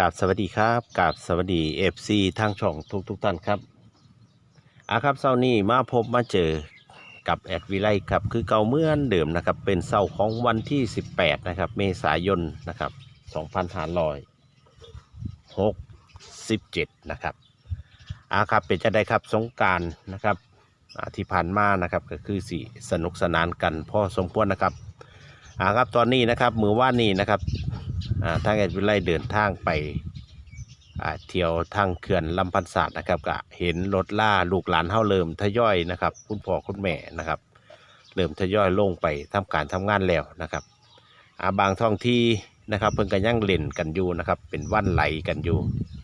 กับสวัสดีครับกับสวัสดีเอฟซีทางช่องทุกทุกท่านครับอาครับเช้านี้มาพบมาเจอกับแอดวิไลครับคือเก่าเมื่อนเดิมนะครับ เป็นเช้าของวันที่ 18 นะครับ เมษายนนะครับ2567 นะครับอาครับเป็นจะได้ครับสงการนะครับที่ผ่านมานะครับก็คือสิสนุกสนานกันพอสมควรนะครับอาครับตอนนี้นะครับมือว่านนี้นะครับ ทางแอดวิไลเดินทางไปเที่ยวทางเขื่อนลำพันศาสตร์นะครับก็เห็นรถล่าลูกหลานเฮาเริ่มทยอยนะครับ คุณพ่อคุณแม่นะครับเริ่มทยอยลงไปทำการทำงานแล้วนะครับาบางท้องที่นะครับเพิ่นก็ยังเล่นกันอยู่นะครับ เป็นวันไหลกันอยู่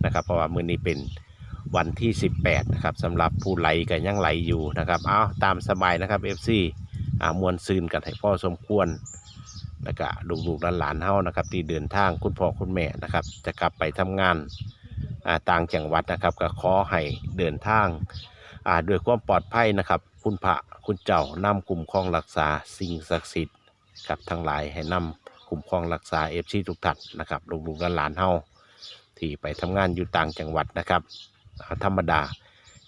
นะครับ เพราะว่ามื้อนี้เป็นวันที่ 18นะครับสำหรับผู้ไหลก็ยังไหลอยู่นะครับเอาตามสบายนะครับ FC อ่ามวลซืนกันให้พ่อสมควร แล้วก็ลูกๆหลานๆเฮานะครับที่เดินทางคุณพ่อคุณแม่นะครับ จะกลับไปทำงานต่างจังหวัดนะครับ ก็ขอให้เดินทางด้วยความปลอดภัยนะครับ คุณพระคุณเจ้านำคุ้มครองรักษาสิ่งศักดิ์สิทธิ์กับทั้งหลายให้นำคุ้มครองรักษาเอฟซีทุกท่านนะครับลูกๆหลานๆเฮาที่ไปทำงานอยู่ต่างจังหวัดนะครับธรรมดา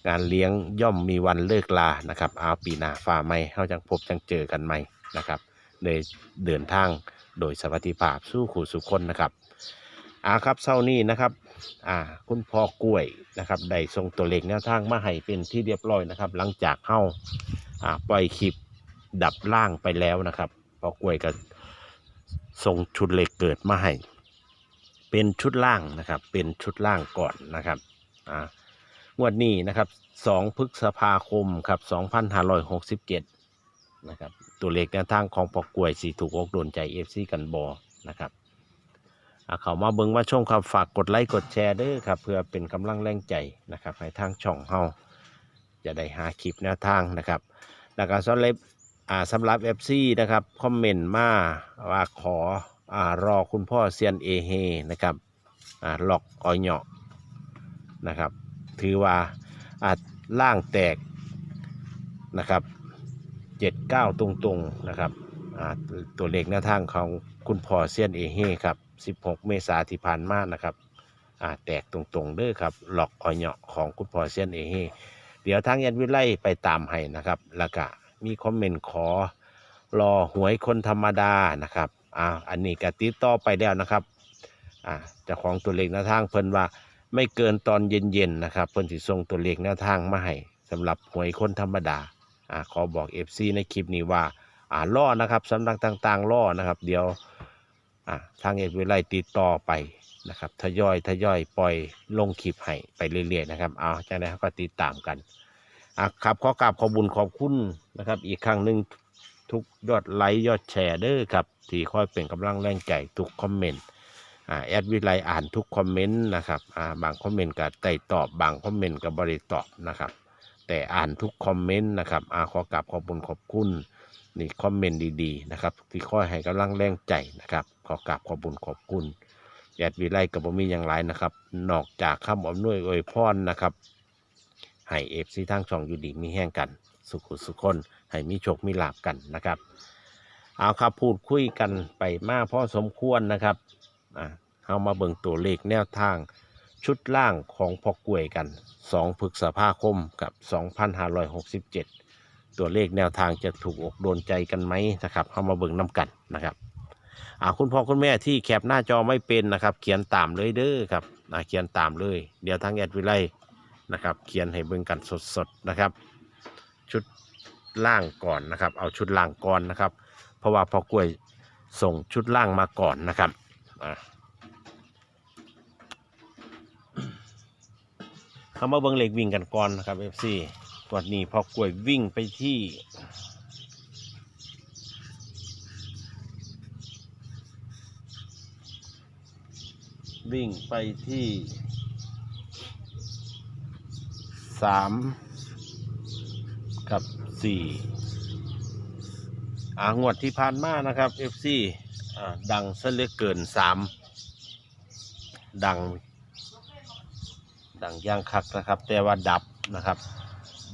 งานเลี้ยงย่อมมีวันเลิกลานะครับเอาปีหน้าฟ้าใหม่เฮาจังพบจังเจอกันใหม่นะครับ เลยเดินทางโดยสวัสดิภาพสู้ขู่สุคนนะครับอาครับเช้านี้นะครับอ่าคุณพ่อกล้วยนะครับได้ส่งตัวเลขแนวทางมาให้เป็นที่เรียบร้อยนะครับ หลังจากเข้าอ่าปล่อยคลิปดับล่างไปแล้วนะครับพ่อกล้วยก็ส่งชุดเลขเกิดมาให้เป็นชุดล่างนะครับ เป็นชุดล่างก่อนนะครับอ่างวดนี้นะครับ2พฤษภาคมครับ2567นะครับ ตัวเลขแนวทางของปอกกล้วยสีถูกอกโดนใจเอฟซีกันบอนะครับเขามาเบิ่งมาชมครับฝากกดไลค์กดแชร์ด้อครับเพื่อเป็นกำลังแรงใจนะครับให้ทางช่องเฮาจะได้หาคลิปแนวทางนะครับแล้วก็สำหรับสำหรับเอฟซีนะครับคอมเมนต์มาว่าขออ่ารอคุณพ่อเซียนเอเฮนะครับอ่าล็อกออยเหาะนะครับ ถือว่าอ่าล่างแตกนะครับ เจ็ดเก้าตรงๆนะครับตัวเลขหน้าทางของคุณพ่อเซียนเอเฮครับ 16 เมษาที่ผ่านมานะครับแตกตรงๆเด้อครับหลอกอ่อยเหาะของคุณพ่อเซียนเอเฮเดี๋ยวทางยันวิไลไปตามให้นะครับแล้วก็มีคอมเมนต์ขอรอหวยคนธรรมดานะครับอ่าอันนี้กติดต่อไปแล้วนะครับอ่าจ้าของตัวเลขหน้าทางเพิ่นว่าไม่เกินตอนเย็นๆนะครับเพิ่นสิส่งตัวเลขแนวทางมาให้สำหรับหวยคนธรรมดา อ่าขอบอก FC ในคลิปนี้ว่าอ่าล่อนะครับสำนักต่างๆล่อนะครับเดี๋ยวอ่าทางเอกวิไลติดต่อไปนะครับทยอยทยอยปล่อยลงคลิปให้ไปเรื่อยๆนะครับเอาจากนั้นก็ติดตามกันอะครับขอกราบขอบุญขอบคุณนะครับ อีกครั้งหนึ่งทุกยอดไลค์ยอดแชร์เด้อครับที่คอยเป็นกำลังแรงใจทุกคอมเมนต์อ่าแอดวิไลอ่านทุกคอมเมนต์นะครับอ่าบางคอมเมนต์ก็ไต่ตอบบางคอมเมนต์ก็บริตอบนะครับ แต่อ่านทุกคอมเมนต์นะครับอาขอกราบขอบคุณขอบคุณนี่คอมเมนต์ดีๆนะครับที่คอยให้กำลังแรงใจนะครับขอกราบขอบคุณขอบคุณแอดวิไลกับบ่มีอย่างไรนะครับ นอกจากคำอำนวยอวยพรนะครับให้เอฟซีทางช่องอยู่ดีมีแห้งกัน สุขุสุขคนให้มีโชคมีลาบกันนะครับ เอาครับพูดคุยกันไปมากพอสมควรนะครับอ่าเอามาเบิ่งตัวเลขแนวทาง ชุดล่างของพอกล้วยกัน 2พฤษภาคมกับ 2567 ตัวเลขแนวทางจะถูกอกโดนใจกันไหมนะครับเข้ามาเบิ่งน้ำกันนะครับอ่าคุณพ่อคุณแม่ที่แคปหน้าจอไม่เป็นนะครับ เขียนตามเลยเด้อครับเขียนตามเลย เดี๋ยวทางแอดวิไลนะครับ เขียนให้เบิ่งกันสดๆนะครับ ชุดล่างก่อนนะครับ เอาชุดล่างก่อนนะครับ เพราะว่าพอกล้วยส่งชุดล่างมาก่อนนะครับอ่า เขามาเบิ้งเหล็กวิ่งกันก่อนนะครับ FC กวดนี้พอกล้วยวิ่งไปที่วิ่งไปที่สามกับสี่อ่างวดที่ผ่านมานะครับ FC อ่าดังซะเหลือเกินสามดัง ดังย่างคักนะครับ แต่ว่าดับนะครับ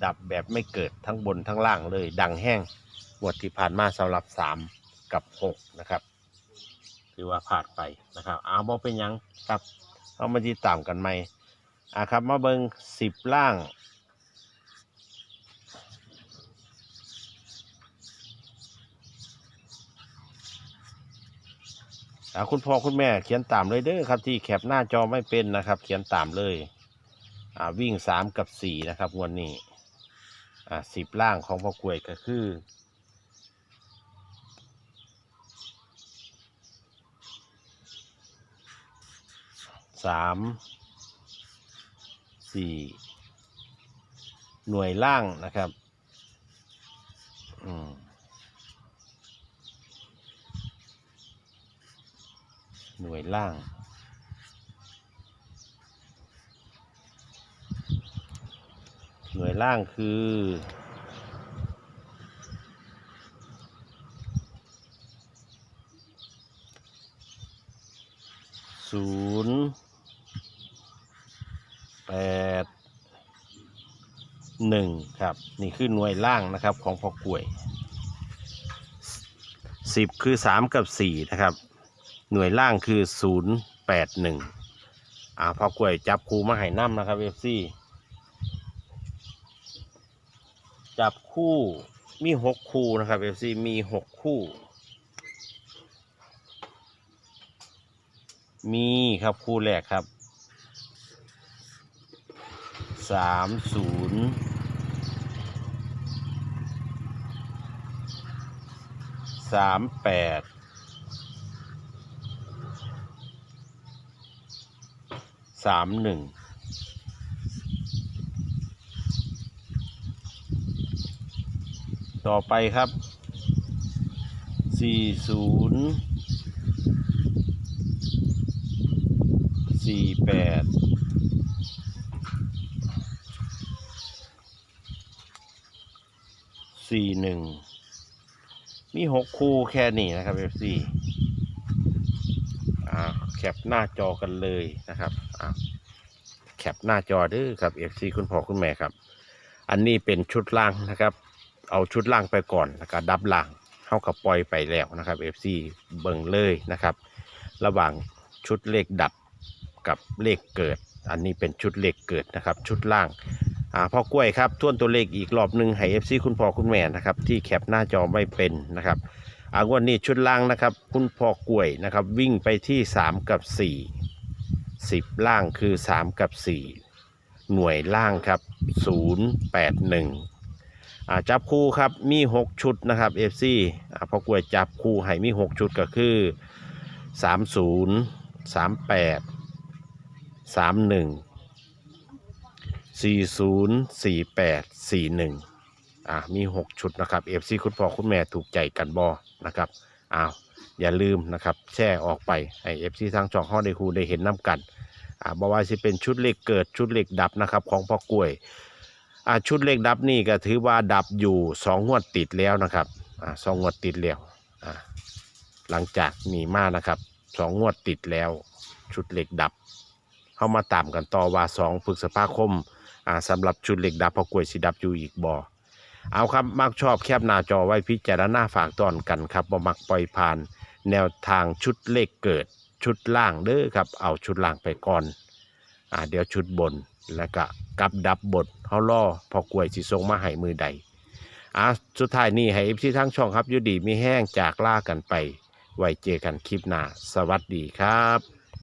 ดับแบบไม่เกิดทั้งบนทั้งล่างเลย ดังแห้งงวดที่ผ่านมาสำหรับสามกับหกนะครับ ถือว่าผ่านไปนะครับเอาบอเป็นยังครับเอามาติดตามกันใหมอะครับมาเบิงสิบล่างอ่าคุณพ่อคุณแม่เขียนตามเลยเด้อครับที่แคปหน้าจอไม่เป็นนะครับ เขียนตามเลย วิ่งสามกับสี่นะครับวันนี้สิบล่างของพ่อกลวยก็คือสามสี่หน่วยล่างนะครับหน่วยล่าง หน่วยล่างคือศูนย์แปดหนึ่งครับ นี่คือหน่วยล่างนะครับของพ่อกล้วยสิบคือสามกับสี่นะครับ หน่วยล่างคือศูนย์แปดหนึ่งอ่าพอกล้วยจับคูมาให้น้ำนะครับเอฟซี จับคู่มีหกคู่นะครับเอฟซีมีหกคู่ มีครับคู่แรกครับสามศูนย์สามแปดสามหนึ่ง ต่อไปครับ สี่ศูนย์สี่แปดสี่หนึ่งมีหกคู่แค่นี้นะครับ FC อ่าแคปหน้าจอกันเลยนะครับอ่าแคปหน้าจอด้อครับ FC คุณพ่อคุณแม่ครับ อันนี้เป็นชุดล่างนะครับ เอาชุดล่างไปก่อนแล้วก็ดับล่างเข้ากับปล่อยไปแล้วนะครับ FC เบิ่งเลยนะครับ ระหว่างชุดเลขดับกับเลขเกิด อันนี้เป็นชุดเลขเกิดนะครับ ชุดล่างอ่าพ่อกล้วยครับทวนตัวเลขอีกรอบหนึ่งให้ FC คุณพ่อคุณแม่นะครับที่แคปหน้าจอไม่เป็นนะครับอางวดนี้ชุดล่างนะครับ คุณพ่อกล้วยนะครับ วิ่งไปที่ 3 กับ 4 10 ล่างคือ 3 กับ 4 หน่วยล่างครับ 081อ่า จับคู่ครับมี 6 ชุดนะครับ FC อ่าพอกล้วยจับคู่ให้มี 6 ชุดก็คือ 30 38 31 40 48 41อ่ามี 6 ชุดนะครับ FC คุณพ่อคุณแม่ถูกใจกันบอนะครับอ้าวอย่าลืมนะครับแช่ออกไปให้ FC ทางช่องห้องได้คูได้เห็นน้ำกันอ่าบอกว่าสิเป็นชุดเลขเกิดชุดเลขดับนะครับของพ่อกล้วย ชุดเลขดับนี่ก็ถือว่าดับอยู่สองงวดติดแล้วนะครับอาสองงวดติดแล้วหลังจากมีมานะครับสองงวดติดแล้ว ชุดเหลขดับ เข้ามาตามกันต่อว่าสองพฤษภาคมอาสำหรับชุดเหล็กดับพอกล้วยสีดับอยู่อีกบอเอาครับมักชอบแคบหน้าจอไว้พิจารณาฝากตอนกันครับบ่มักปล่อยผ่าน แนวทางชุดเลขเกิดชุดล่างเด้อครับ เอาชุดล่างไปก่อนอาเดี๋ยวชุดบน แล้วก็กลับดับบทเขาล่อพอกล้วยสิทรงมาให้มือใดอะสุดท้ายนี้ให้เอฟซีทั้งช่องครับอยุดีมีแห้งจากล่ากันไป ไว้เจอกันคลิปหน้า สวัสดีครับ